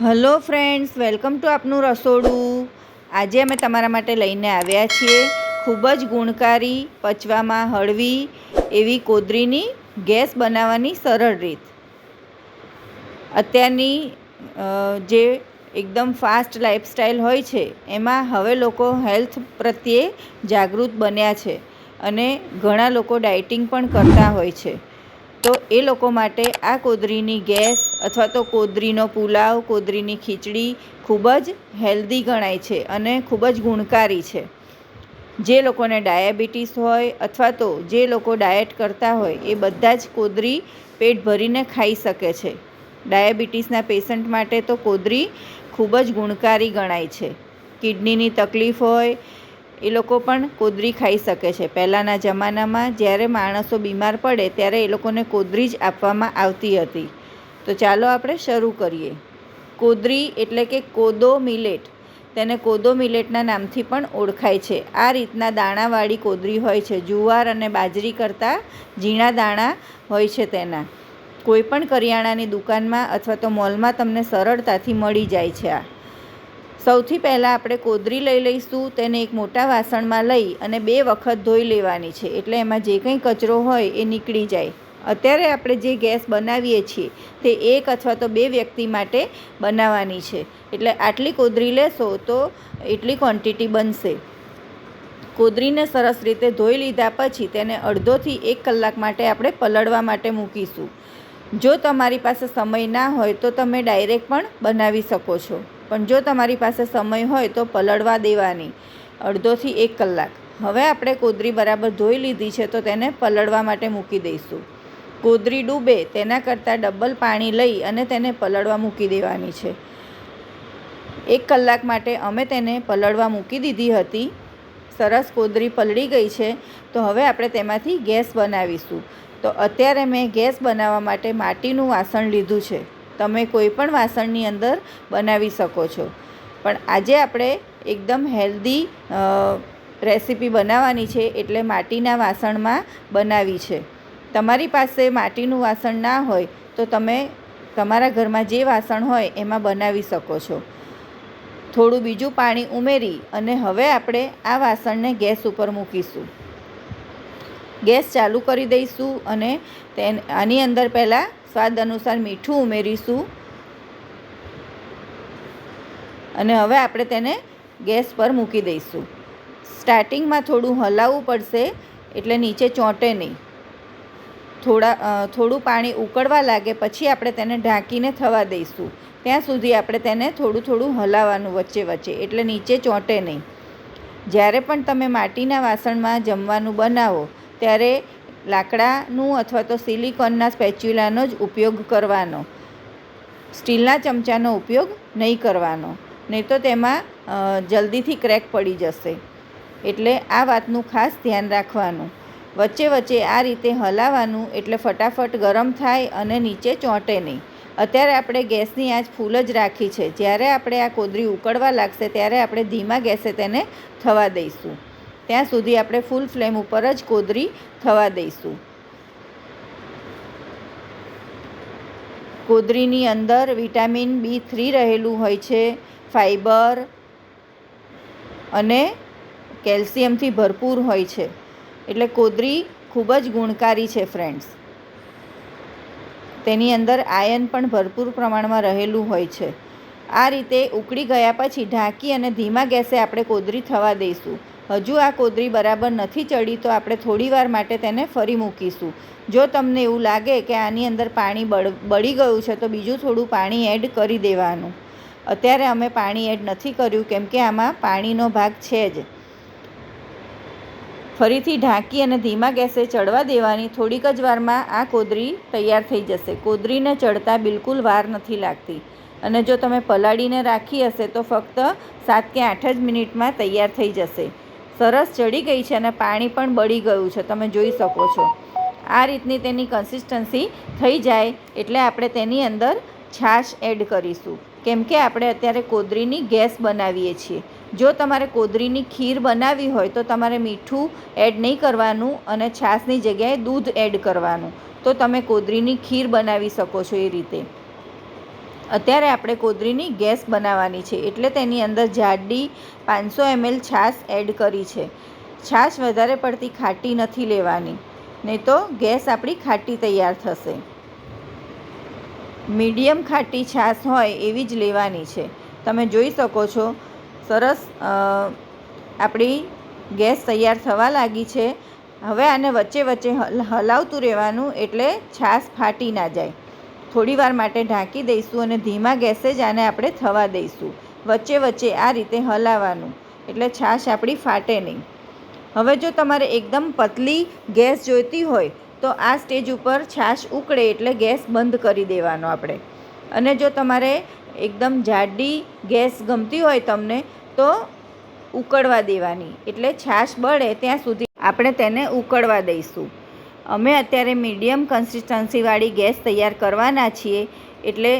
Hello friends, welcome to આપનું રસોડું. આજે અમે તમારા માટે લઈને આવ્યા છીએ ખૂબ જ ગુણકારી, પચવામાં હળવી એવી કોદરીની ગેસ બનાવવાની સરળ રીત. અત્યારની જે એકદમ ફાસ્ટ લાઈફસ્ટાઈલ હોય છે, એમાં હવે લોકો હેલ્થ પ્રત્યે જાગૃત બન્યા છે અને ઘણા લોકો ડાયટિંગ પણ કરતા હોય છે. તો એ લોકો માટે આ કોદરીની ગેસ અથવા તો કોદરીનો પુલાવ, કોદરીની ખીચડી ખૂબ જ હેલ્ધી ગણાય છે અને ખૂબ જ ગુણકારી છે. જે લોકોને ડાયાબિટીસ હોય અથવા તો જે લોકો ડાયટ કરતા હોય એ બધા જ કોદરી પેટ ભરીને ખાઈ શકે છે. ડાયાબિટીસના પેશન્ટ માટે તો કોદરી ખૂબ જ ગુણકારી ગણાય છે. કિડનીની તકલીફ હોય એ લોકો પણ કોદરી ખાઈ શકે છે. પહેલાંના જમાનામાં જ્યારે માણસો બીમાર પડે ત્યારે એ લોકોને કોદરી જ આપવામાં આવતી હતી. તો ચાલો આપણે શરૂ કરીએ. કોદરી એટલે કે કોદો મિલેટ. તેને કોદો મિલેટના નામથી પણ ઓળખાય છે. આ રીતના દાણાવાળી કોદરી હોય છે. જુવાર અને બાજરી કરતાં ઝીણા દાણા હોય છે તેના. કોઈપણ કરિયાણાની દુકાનમાં અથવા તો મોલમાં તમને સરળતાથી મળી જાય છે આ. સૌથી પહેલાં આપણે કોદરી લઈ લઈશું, તેને એક મોટા વાસણમાં લઈ અને બે વખત ધોઈ લેવાની છે. એટલે એમાં જે કંઈ કચરો હોય એ નીકળી જાય. અત્યારે આપણે જે ગેસ બનાવીએ છીએ તે એક અથવા તો બે વ્યક્તિ માટે બનાવવાની છે. એટલે આટલી કોદરી લેશો તો એટલી ક્વોન્ટિટી બનશે. કોદરીને સરસ રીતે ધોઈ લીધા પછી તેને અડધોથી એક કલાક માટે આપણે પલળવા માટે મૂકીશું. જો તમારી પાસે સમય ના હોય તો તમે ડાયરેક્ટ પણ બનાવી શકો છો. પણ જો તમારી પાસે સમય હોય તો પલળવા દેવાની. અડધોથી એક કલાક. હવે આપણે કોદરી બરાબર ધોઈ લીધી છે તો તેને પલળવા માટે મૂકી દઈશું. કોદરી ડૂબે તેના કરતાં ડબલ પાણી લઈ અને તેને પલળવા મૂકી દેવાની છે. એક કલાક માટે અમે તેને પલળવા મૂકી દીધી હતી. સરસ કોદરી પલળી ગઈ છે. તો હવે આપણે તેમાંથી ગેસ બનાવીશું. તો અત્યારે મેં ગેસ બનાવવા માટે માટીનું વાસણ લીધું છે. તમે કોઈ પણ વાસણની અંદર બનાવી શકો છો. પણ આજે આપણે એકદમ હેલ્ધી રેસીપી બનાવવાની છે એટલે માટીના વાસણમાં બનાવી છે. તમારી પાસે માટીનું વાસણ ના હોય તો તમે તમારા ઘરમાં જે વાસણ હોય એમાં બનાવી શકો છો. થોડું બીજું પાણી ઉમેરી અને હવે આપણે આ વાસણને ગેસ ઉપર મૂકીશું. ગેસ ચાલુ કરી દઈશું અને આની અંદર પહેલાં સ્વાદ અનુસાર મીઠું ઉમેરીશું. અને હવે આપણે તેને ગેસ પર મૂકી દઈશું. સ્ટાર્ટિંગમાં થોડું હલાવવું પડશે, એટલે નીચે ચોંટે નહીં. થોડા થોડું પાણી ઉકળવા લાગે પછી આપણે તેને ઢાંકીને થવા દઈશું. ત્યાં સુધી આપણે તેને થોડું થોડું હલાવવાનું વચ્ચે વચ્ચે, એટલે નીચે ચોંટે નહીં. જ્યારે પણ તમે માટીના વાસણમાં જમવાનું બનાવો ત્યારે લાકડાનું અથવા તો સિલિકોનના સ્પેચ્યુલાનો જ ઉપયોગ કરવાનો. સ્ટીલના ચમચાનો ઉપયોગ નહીં કરવાનો. નહીં તો તેમાં જલ્દીથી ક્રેક પડી જશે. એટલે આ વાતનું ખાસ ધ્યાન રાખવાનું. વચ્ચે વચ્ચે આ રીતે હલાવવાનું એટલે ફટાફટ ગરમ થાય અને નીચે ચોંટે નહીં. અત્યારે આપણે ગેસની આંચ ફૂલ જ રાખી છે. જ્યારે આપણે આ કોદરી ઉકળવા લાગશે ત્યારે આપણે ધીમા ગેસે તેને થવા દઈશું. ત્યાં સુધી આપણે ફૂલ ફ્લેમ ઉપર જ કોદરી થવા દઈશું. કોદરીની અંદર વિટામિન બી થ્રી રહેલું હોય છે, ફાઈબર અને કેલ્શિયમથી ભરપૂર હોય છે. એટલે કોદરી ખૂબ જ ગુણકારી છે ફ્રેન્ડ્સ તેની અંદર આયન પણ ભરપૂર પ્રમાણમાં રહેલું હોય છે. આ રીતે ઉકળી ગયા પછી ઢાંકી અને ધીમા ગેસે આપણે કોદરી થવા દઈશું. હજુ આ કોદરી બરાબર નથી ચડી, તો આપણે થોડીવાર માટે તેને ફરી મૂકીશું. જો તમને એવું લાગે કે આની અંદર પાણી બળ ગયું છે, તો બીજું થોડું પાણી એડ કરી દેવાનું. અત્યારે અમે પાણી એડ નથી કર્યું, કેમ કે આમાં પાણીનો ભાગ છે જ. ફરીથી ઢાંકી અને ધીમા ગેસે ચડવા દેવાની, થોડીક જ વારમાં આ કોદરી તૈયાર થઈ જશે. કોદરીને ચડતા બિલકુલ વાર નથી લાગતી. અને જો તમે પલાળીને રાખી હશે, તો ફક્ત સાત કે આઠ જ મિનિટમાં તૈયાર થઈ જશે. સરસ ચડી ગઈ છે અને પાણી પણ બળી ગયું છે, તમે જોઈ શકો છો. આ રીતની તેની કન્સિસ્ટન્સી થઈ જાય એટલે આપણે તેની અંદર છાશ એડ કરીશું. કેમ કે આપણે અત્યારે કોદરીની ગેસ બનાવીએ છીએ. જો તમારે કોદરીની ખીર બનાવવી હોય તો તમારે મીઠું એડ નહીં કરવાનું અને છાશની જગ્યાએ દૂધ એડ કરવાનું. તો તમે કોદરીની ખીર બનાવી શકો છો એ રીતે. અત્યારે આપણે કોદરીની ગેસ બનાવવાની છે એટલે તેની અંદર જાડી પાંચસો એમએલ છાશ એડ કરી છે. છાશ વધારે પડતી ખાટી નથી લેવાની, નહીં તો ગેસ આપણી ખાટી તૈયાર થશે. મીડિયમ ખાટી છાશ હોય એવી જ લેવાની છે. તમે જોઈ શકો છો, સરસ આપણી ગેસ તૈયાર થવા લાગી છે. હવે આને વચ્ચે વચ્ચે હલાવતું રહેવાનું એટલે છાશ ફાટી ના જાય. થોડી વાર માટે ઢાંકી દઈશું અને ધીમા ગેસે જ આને આપણે થવા દઈશું. વચ્ચે વચ્ચે આ રીતે હલાવવાનું. એટલે છાશ આપણી ફાટે નહીં. હવે જો તમારે એકદમ પતલી ગેસ જોઈતી હોય, તો આ સ્ટેજ ઉપર છાશ ઉકળે એટલે ગેસ બંધ કરી દેવાનો આપણે. અને જો તમારે એકદમ જાડી ગેસ ગમતી હોય તમને, તો ઉકળવા દેવાની. એટલે છાશ બળે ત્યાં સુધી આપણે તેને ઉકળવા દઈશું. અમે અત્યારે મીડિયમ કન્સિસ્ટન્સીવાળી ગેસ તૈયાર કરવાના છીએ એટલે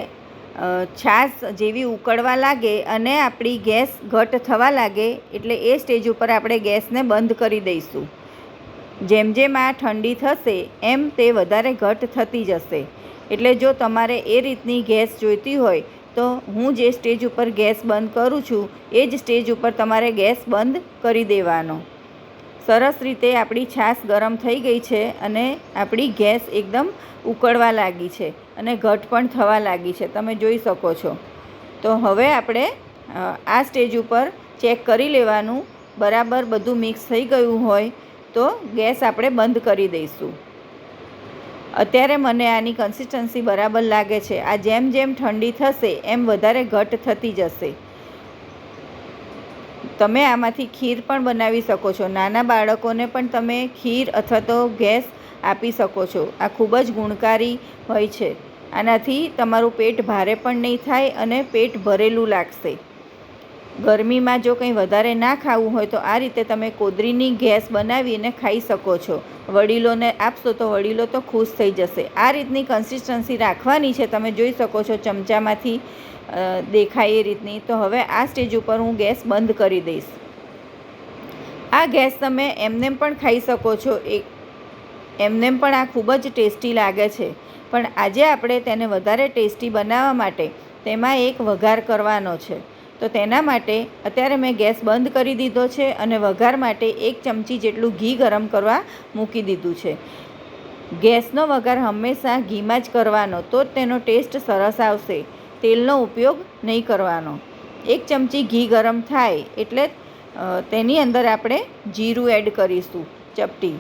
છાશ જેવી ઉકળવા લાગે અને આપણી ગેસ ઘટ થવા લાગે એટલે એ સ્ટેજ ઉપર આપણે ગેસને બંધ કરી દઈશું. જેમ જેમ આ ઠંડી થશે, એમ તે વધારે ઘટ થતી જશે. એટલે જો તમારે એ રીતની ગેસ જોઈતી હોય, તો હું જે સ્ટેજ ઉપર ગેસ બંધ કરું છું, એ જ સ્ટેજ ઉપર તમારે ગેસ બંધ કરી દેવાનો. સરસ રીતે આપણી છાશ ગરમ થઈ ગઈ છે અને આપણી ગેસ એકદમ ઉકળવા લાગી છે અને ઘટ પણ થવા લાગી છે. તમે જોઈ શકો છો. તો હવે આપણે આ સ્ટેજ ઉપર ચેક કરી લેવાનું. બરાબર બધું મિક્સ થઈ ગયું હોય તો ગેસ આપણે બંધ કરી દઈશું. અત્યારે મને આની કન્સિસ્ટન્સી બરાબર લાગે છે. આ જેમ જેમ ઠંડી થશે, એમ વધારે ઘટ થતી જશે. તમે આમાંથી ખીર પણ બનાવી શકો છો. નાના બાળકોને પણ તમે ખીર અથવા તો ગેસ આપી શકો છો. આ ખૂબ જ ગુણકારી હોય છે. આનાથી તમારું પેટ ભારે પણ નહીં થાય અને પેટ ભરેલું લાગશે. ગરમીમાં જો કંઈ વધારે ના ખાવું હોય તો આ રીતે તમે કોદરીની ગેસ બનાવીને ખાઈ શકો છો. વડીલોને આપશો તો વડીલો તો ખુશ થઈ જશે. આ રીતની કન્સિસ્ટન્સી રાખવાની છે. તમે જોઈ શકો છો ચમચામાંથી દેખાય એ રીતની. તો હવે આ સ્ટેજ ઉપર હું ગેસ બંધ કરી દઈશ. આ ગેસ તમે એમને પણ ખાઈ શકો છો. એક એમનેમ પણ આ ખૂબ જ ટેસ્ટી લાગે છે. પણ આજે આપણે તેને વધારે ટેસ્ટી બનાવવા માટે તેમાં એક વઘાર કરવાનો છે. તો તેના માટે અત્યારે મેં ગેસ બંધ કરી દીધો છે અને વઘાર માટે એક ચમચી જેટલું ઘી ગરમ કરવા મૂકી દીધું છે. ગેસનો વઘાર હંમેશા ઘીમાં જ કરવાનો તો જ તેનો ટેસ્ટ સરસ આવશે. તેલનો ઉપયોગ નહીં કરવાનો. એક ચમચી ઘી ગરમ થાય એટલે તેની અંદર આપણે જીરું એડ કરીશું, ચપટી.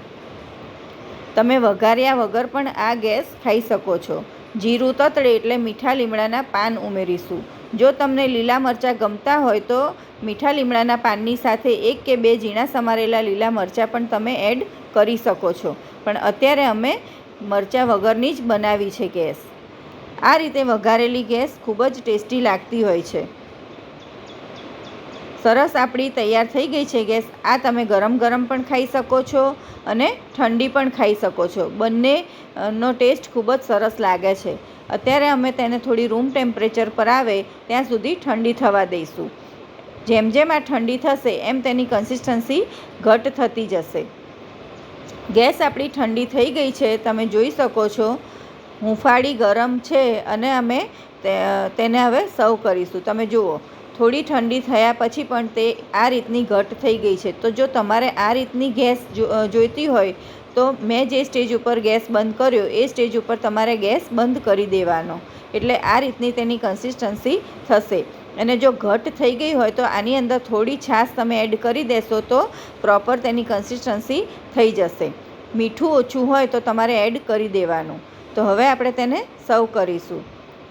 તમે વઘાર્યા વગર પણ આ ગેસ ખાઈ શકો છો. જીરું તતડે એટલે મીઠા લીમડાના પાન ઉમેરીશું. જો તમને લીલા મરચાં ગમતા હોય તો મીઠા લીમડાના પાનની સાથે એક કે બે ઝીણા સમારેલા લીલા મરચાં પણ તમે એડ કરી શકો છો. પણ અત્યારે અમે મરચાં વગરની જ બનાવી છે ગેસ. આ રીતે વઘારેલી ગેસ ખૂબ જ ટેસ્ટી લાગતી હોય છે. સરસ આપણી તૈયાર થઈ ગઈ છે ગેસ. આ તમે ગરમ ગરમ પણ ખાઈ શકો છો અને ઠંડી પણ ખાઈ શકો છો. બંનેનો ટેસ્ટ ખૂબ જ સરસ લાગે છે. અત્યારે અમે તેને થોડી રૂમ ટેમ્પરેચર પર આવે ત્યાં સુધી ઠંડી થવા દઈશું. જેમ જેમ આ ઠંડી થશે એમ તેની કન્સિસ્ટન્સી ઘટ થતી જશે. ગેસ આપણી ઠંડી થઈ ગઈ છે. તમે જોઈ શકો છો હુંફાળી ગરમ છે અને અમે તેને હવે સર્વ કરીશું. તમે જુઓ, થોડી ઠંડી થયા પછી પણ તે આ રીતની ઘટ થઈ ગઈ છે. તો જો તમારે આ રીતની ગેસ જોઈતી હોય, તો મેં જે સ્ટેજ ઉપર ગેસ બંધ કર્યો, એ સ્ટેજ ઉપર તમારે ગેસ બંધ કરી દેવાનો. એટલે આ રીતની તેની કન્સિસ્ટન્સી થશે. અને જો ઘટ થઈ ગઈ હોય, તો આની અંદર થોડી છાશ તમે એડ કરી દેશો, તો પ્રોપર તેની કન્સિસ્ટન્સી થઈ જશે. મીઠું ઓછું હોય, તો તમારે એડ કરી દેવાનું. તો હવે આપણે તેને સર્વ કરીશું.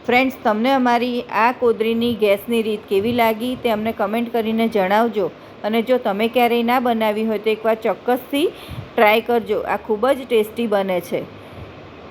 ફ્રેન્ડ્સ તમને અમારી આ કોદરીની ગેસની રીત કેવી લાગી તે અમને કમેન્ટ કરીને જણાવજો. અને જો તમે ક્યારેય ના બનાવી હોય તો એકવાર ચોક્કસથી ટ્રાય કરજો. આ ખૂબ જ ટેસ્ટી બને છે.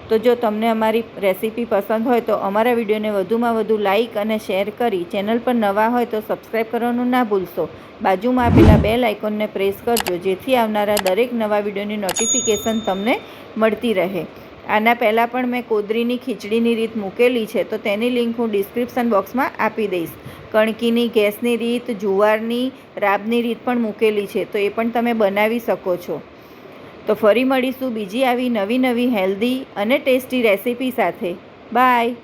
તો જો તમને અમારી રેસીપી પસંદ હોય તો અમારા વિડીયોને વધુમાં વધુ લાઇક અને શેર કરી ચેનલ પર નવા હોય તો સબસ્ક્રાઈબ કરવાનું ના ભૂલશો. બાજુમાં આપેલા બે લાઇકોનને પ્રેસ કરજો, જેથી આવનારા દરેક નવા વિડીયોની નોટિફિકેશન તમને મળતી રહે. આના પહેલાં પણ મેં કોદરીની ખીચડીની રીત મૂકેલી છે, તો તેની લિંક હું ડિસ્ક્રિપ્શન બોક્સમાં આપી દઈશ. કણકીની, ગેસની રીત, જુવારની, રાબની રીત પણ મૂકેલી છે, તો એ પણ તમે બનાવી શકો છો. તો ફરી મળીશું બીજી આવી નવી નવી હેલ્ધી અને ટેસ્ટી રેસીપી સાથે. બાય!